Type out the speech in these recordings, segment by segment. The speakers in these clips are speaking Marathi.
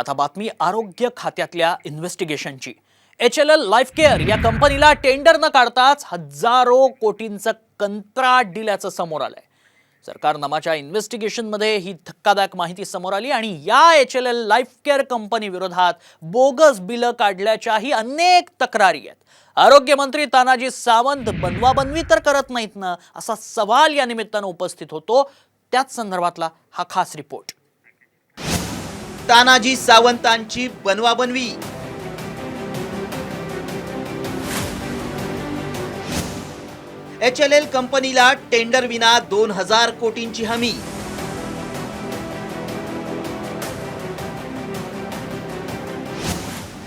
आता बातमी आरोग्य खात्यातल्या इन्व्हेस्टिगेशनची H L L life care या कंपनीला टेंडर न काढताच हजारो कोटींचं कंत्राट दिल्याचं समोर आलंय. सरकार नामाच्या इन्व्हेस्टिगेशनमध्ये ही धक्कादायक माहिती समोर आली आणि या H L L life care company विरोधात बोगस बिलं काढल्याच्याही अनेक तक्रारी आहेत. आरोग्यमंत्री तानाजी सावंत बनवाबनवी तर करत नाहीत ना असा सवाल या निमित्तानं उपस्थित होतो. त्याच संदर्भातला हा खास रिपोर्ट तानाजी सावंतांची बनवाबनवी. एच एल एल कंपनीला टेंडर विना दोन हजार कोटींची हमी.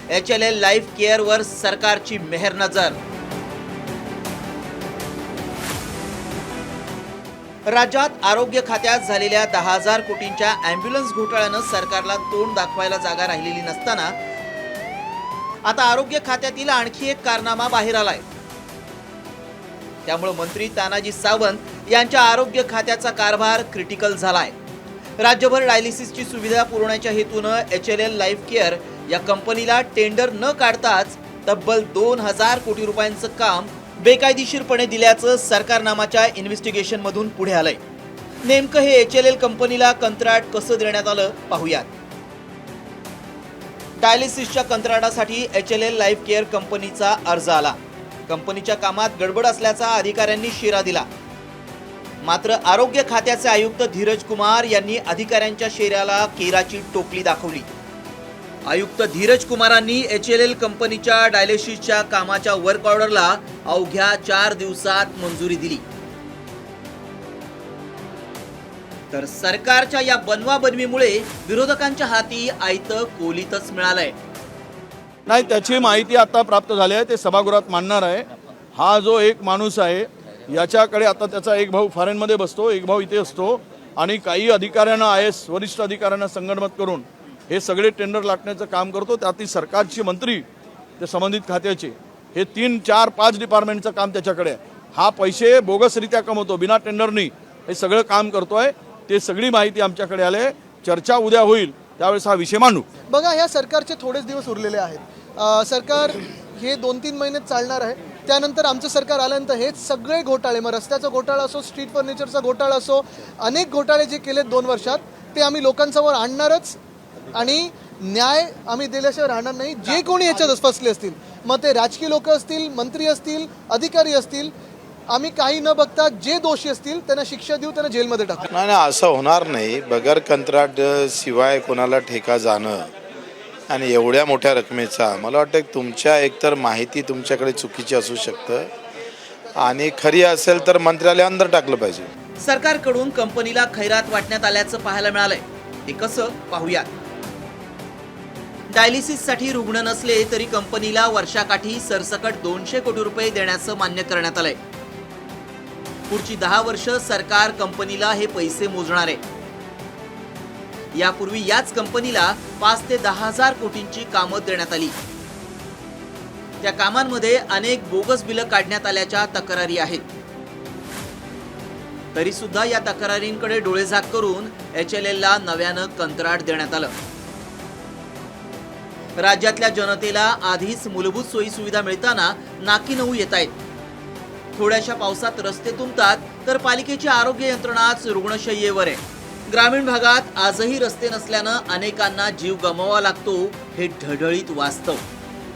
एच एल एल लाईफ केअरवर सरकारची मेहर नजर. राज्यात आरोग्य खात्यात झालेल्या दहा हजार कोटींच्या अँब्युलन्स घोटाळ्यानं सरकारला तोंड दाखवायला जागा राहिलेली नसताना आता आरोग्य खात्यातील आणखी एक कारनामा बाहेर आलाय. त्यामुळे मंत्री तानाजी सावंत यांच्या आरोग्य खात्याचा कारभार क्रिटिकल झालाय. राज्यभर डायलिसिसची सुविधा पुरवण्याच्या हेतूनं H L L life care या कंपनीला टेंडर न काढताच तब्बल दोन हजार कोटी रुपयांचं काम बेकायदेशीरपणे दिल्याचं सरकारनामाच्या इन्व्हेस्टिगेशनमधून पुढे आलंय. नेमकं हे एच एल एल कंपनीला कंत्राट कसं देण्यात आलं पाहूयात. डायलिसिसच्या कंत्राटासाठी H L L life care कंपनीचा अर्ज आला. कंपनीच्या कामात गडबड असल्याचा अधिकाऱ्यांनी शिरा दिला. मात्र आरोग्य खात्याचे आयुक्त धीरज कुमार यांनी अधिकाऱ्यांच्या शेऱ्याला केराची टोपली दाखवली. आयुक्त धीरज कुमारांनी एच एल एल कंपनीच्या डायलिसिसच्या कामाच्या वर्क ऑर्डरला अवघ्या चार दिवसात मंजुरी दिली. तर सरकारच्या या बनवाबनवीमुळे विरोधकांच्या हाती आयतं कोलीतच मिळालंय. नाही त्याची माहिती आता प्राप्त झाली आहे ते सभागृहात मांडणार आहे. हा जो एक माणूस आहे याच्याकडे आता त्याचा एक भाऊ फॉरेनमध्ये बसतो एक भाऊ इथे असतो. आणि काही अधिकाऱ्यांना आय एस वरिष्ठ अधिकाऱ्यांना संगणमत करून हे सगळे टेंडर लाटण्याचं काम करतो. त्यातील सरकारची मंत्री ते संबंधित खात्याचे हे तीन चार पाच डिपार्टमेंटचं काम त्याच्याकडे आहे. हा पैसे बोगसरित्या कमवतो. बिना टेंडरनी हे सगळं काम करतोय. ते सगळी माहिती आमच्याकडे आले चर्चा उद्या होईल. त्यावेळेस हा विषय मांडू. बघा ह्या सरकारचे थोडेच दिवस उरलेले आहेत. सरकार हे दोन तीन महिने चालणार आहे. त्यानंतर आमचं सरकार आल्यानंतर हे सगळे घोटाळे मग रस्त्याचा घोटाळा असो स्ट्रीट फर्निचरचा घोटाळा असो अनेक घोटाळे जे केलेत दोन वर्षात ते आम्ही लोकांसमोर आणणारच आणि न्याय आम्ही दिल्याशिवाय राहणार नाही. जे कोणी ह्याच्यात फसले असतील मग ते राजकीय लोक असतील मंत्री असतील अधिकारी असतील आम्ही काही न बघता जे दोषी असतील त्यांना शिक्षा देऊ त्यांना जेलमध्ये टाकू. नाही नाही असं होणार नाही. बगर कंत्राट शिवाय कोणाला ठेका जाणं आणि एवढ्या मोठ्या रकमेचा मला वाटतं तुमच्या एकतर माहिती तुमच्याकडे चुकीची असू शकतं. आणि खरी असेल तर मंत्र्यालय अंदर टाकलं पाहिजे. सरकारकडून कंपनीला खैरात वाटण्यात आल्याचं पाहायला मिळालंय. ते कसं पाहूयात. डायलिसिससाठी रुग्ण नसले तरी कंपनीला वर्षाकाठी सरसकट दोनशे कोटी रुपये देण्याचं मान्य करण्यात आलंय. पुढची दहा वर्ष सरकार कंपनीला हे पैसे मोजणार आहे. यापूर्वी याच कंपनीला पाच ते दहा हजार कोटींची कामं देण्यात आली. त्या कामांमध्ये अनेक बोगस बिलं काढण्यात आल्याच्या तक्रारी आहेत. तरी सुद्धा या तक्रारींकडे डोळेझाक करून एच एल एलला नव्यानं कंत्राट देण्यात आलं. राज्यातल्या जनतेला आधीच मूलभूत सोयी सुविधा मिळताना नाकी नऊ येत आहेत. थोड्याशा पावसात रस्ते तुंबतात तर पालिकेची आरोग्य यंत्रणाच रुग्णशय्येवर आहे. ग्रामीण भागात आजही रस्ते नसल्यानं अनेकांना जीव गमावा लागतो हे ढळढळीत वास्तव.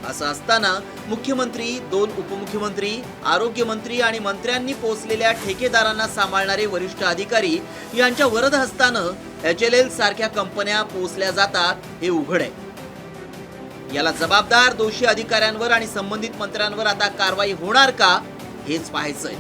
असं असताना मुख्यमंत्री दोन उपमुख्यमंत्री आरोग्यमंत्री आणि मंत्र्यांनी पोचलेल्या ठेकेदारांना सांभाळणारे वरिष्ठ अधिकारी यांच्या वरद हस्तानं एच एल एल सारख्या कंपन्या पोचल्या जातात हे उघड आहे. याला जबाबदार दोषी अधिकाऱ्यांवर आणि संबंधित मंत्र्यांवर आता कारवाई होणार का हेच पाहायचंय.